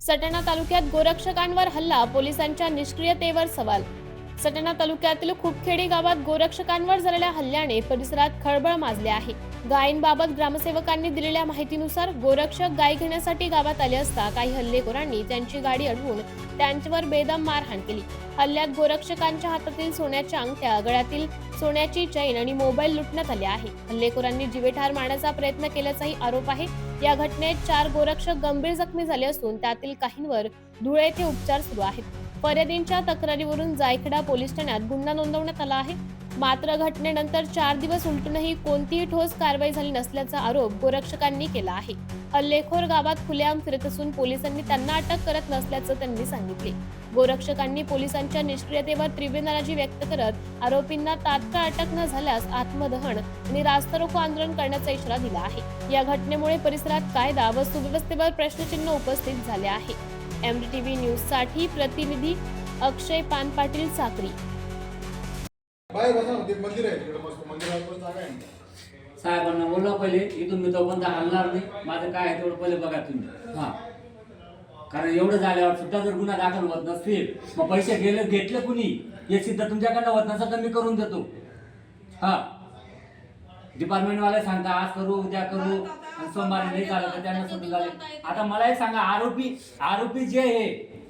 सटाणा तालुक्यात गोरक्षकांवर हल्ला पोलिसांच्या निष्क्रियतेवर सवाल. सटाणा तालुक्यातील खुपखेडी गावात गोरक्षकांवर झालेल्या हल्ल्याने परिसरात खळबळ माजले आहे. गायींबाबत ग्रामसेवकांनी दिलेल्या माहितीनुसार गोरक्षक गाय घेण्यासाठी गावात आले असता काही हल्लेखोरांनी त्यांची गाडी अडवून त्यांच्यावर बेदम मारहाण केली. हल्ल्यात गोरक्षकांच्या हातातील सोन्याच्या अंगठ्या गळ्यातील सोन्याची चैन आणि मोबाईल लुटण्यात आले आहे. हल्लेखोरांनी जीवेठार मारण्याचा प्रयत्न केल्याचाही आरोप आहे. या घटनेत चार गोरक्षक गंभीर जखमी झाले असून त्यातील काहींवर धुळे येथे उपचार सुरू आहेत. फर्यादींच्या तक्रारीवरून जायखेडा पोलीस ठाण्यात गुन्हा नोंदवण्यात आला आहे. मात्र घटनेनंतर चार दिवस उलटूनही कोणतीही ठोस कारवाई झाली नसल्याचा आरोप गोरक्षकांनी केला आहे. हल्लेखोर गावात खुलेआम फिरत असून पोलिसांनी त्यांना अटक करत नसल्याचं त्यांनी सांगितले. गोरक्षकांनी पोलिसांच्या निष्क्रियतेवर तीव्र नाराजी व्यक्त करत आरोपींना तात्काळ अटक न झाल्यास आत्मदहन आणि रास्तारोको आंदोलन करण्याचा इशारा दिला आहे. या घटनेमुळे परिसरात कायदा व सुव्यवस्थेवर प्रश्नचिन्ह उपस्थित झाले आहे. एमडीटीव्ही न्यूजसाठी प्रतिनिधी अक्षय पान पाटील साक्री. बाहेर बसा ना, ते मंदिर आहे तिकडे मस्त पण जागा आहे. ना. साहेबांना बोलवा पहिले इथून मी तोपर्यंत हलणार नाही. माझं काय आहे तेवढं पहिले बघा तुम्ही. हा. कारण एवढं झाल्यावर सुद्धा जर गुन्हा दाखल होत नसतील मग पैसे गेले घेतले कुणी? हे सिद्ध तुमच्याकडनं होत नसेल तर मी करून देतो. हा. डिपार्टमेंटवाले सांगता आज करू उद्या करू आणि सोमवारी नाही झालं तर त्यांना सुद्धा झाले. आता मला एक सांगा आरोपी आरोपी जे आहे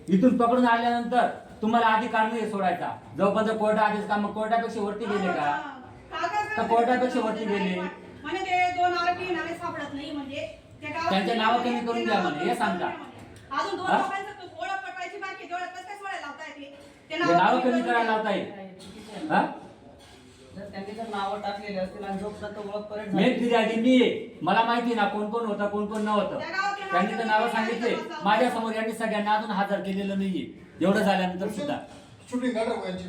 इथून पकडून आल्यानंतर तुम्हाला अधिकार नाही सोडायचा जोपर्यंत कोर्ट आदेश का मग कोर्टापेक्षा वरती गेले का तर कोर्टापेक्षा वरती गेले म्हणे ते दोन आरोपी नावे सापडत नाही म्हणजे त्या गावात- त्यांचे नावं कमी करून द्या म्हणे, हे सांगता. अजून दोन हा? लोकांचं ओळख पटवायची बाकी आहे, तेवढं कसं काय सोडायला लावताय ते? ते नावं कमी करून करायला. लावता येईल हा जर त्यांनी जर नावं टाकलेली असतील आणि जोपर्यंत ओळखपर्यंत मेन फिर्यादी मी आहे. मला माहिती ना कोण कोण होतं कोण कोण नव्हतं त्या त्यांनी तर नावं सांगितले. माझ्यासमोर यांनी सगळ्यांना अजून हजर केलेलं नाहीये. एवढं झाल्यानंतर सुद्धा. शूटिंग यांची